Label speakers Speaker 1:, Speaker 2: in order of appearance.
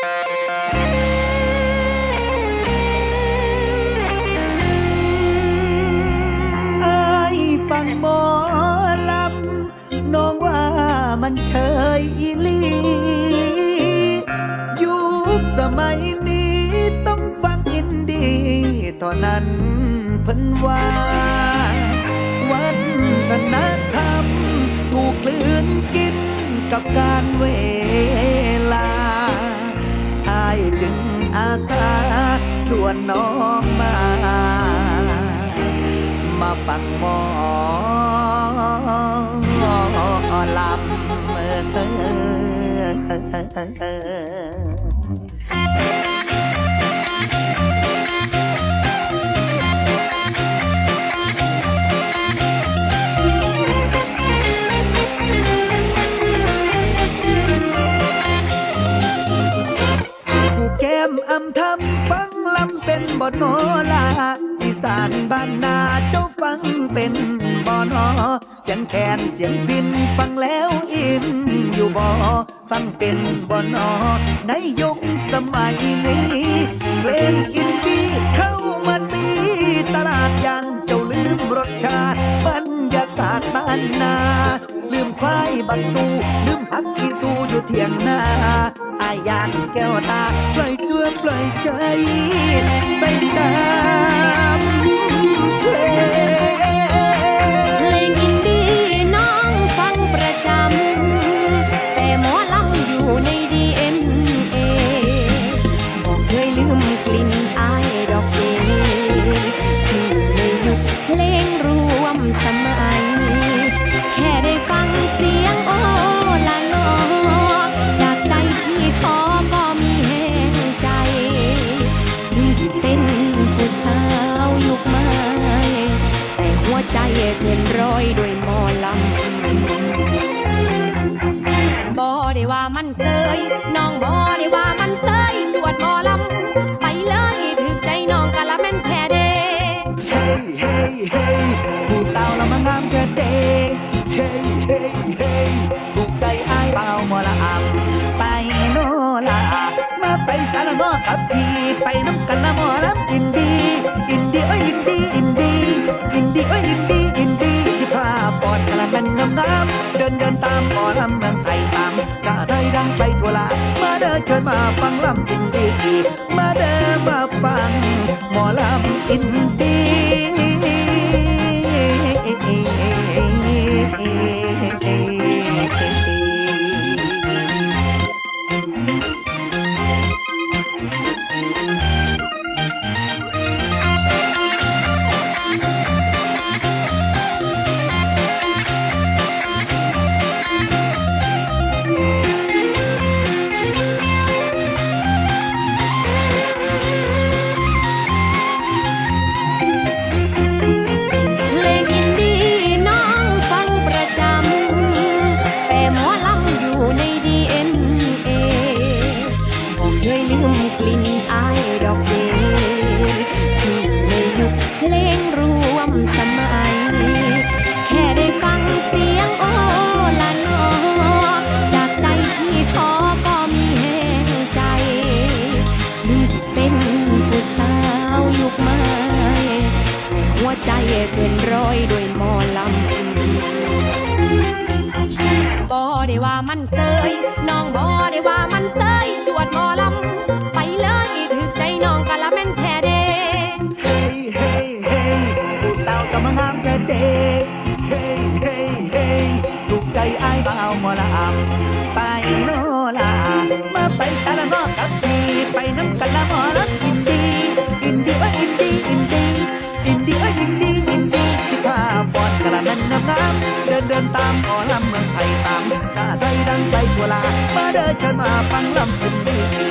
Speaker 1: ไอ้ายฟังหมอลำน้องว่ามันเคยอีหลียุคสมัยนี้ต้องฟังอินดีเท่านั้นเพิ่นว่า วัฒนธรรมถูกกลืนกินกับการเว วนน้องมา มาฟังหมอลำ เป็นบทโนลาอีสานบ้านนาเจ้าฟังเป็นบอนอเสียงแคนเสียงบินฟังแล้วอินอยู่บ่ฟังเป็นบอนอในยุคสมัยนี้เพลงอินดีเข้ามาตีตลาดยังเจ้าลืมรสชาติบรรยากาศบ้านนา ลืมควายบักตูลืมพักอีตูอยู่เถียงนา อยากแก้วตาปล่อยตัวปล่อยใจ
Speaker 2: ใจเกินร้อยด้วยหมอลำบอได้ว่ามันเซยน้องบอได้ว่ามันเซยจวดหมอลำไปเลยถึกใจน้องกะละแม่นแท้เด
Speaker 1: เฮ้เฮ้เฮ้ผู้สาวเรามางามแค่เด นเดินตามหมอลำเมืองไทยสามกะไทยดังไปทั่วลามาเดินเชิญมาฟังลำอินดีมาเดินมาฟังหมอลำอิน
Speaker 2: ผู้สาวยุคใหม่หัวใจเกินร้อยด้วยมอลำบอได้ว่ามันเซยน้องบอได้ว่ามันเซยจวดมอลำไปเลยถึกใจน้องกะละแม่นแท้เด
Speaker 1: เฮ้ยเฮ้ยเฮ้ยผู้สาวจะมางามแค่เดเฮ้ยเฮ้ยเฮ้ยถูกใจอายเบาหมอลำไปโนลามาไปตาละนอกั มาเดินเชิญมาฟังลำอินดี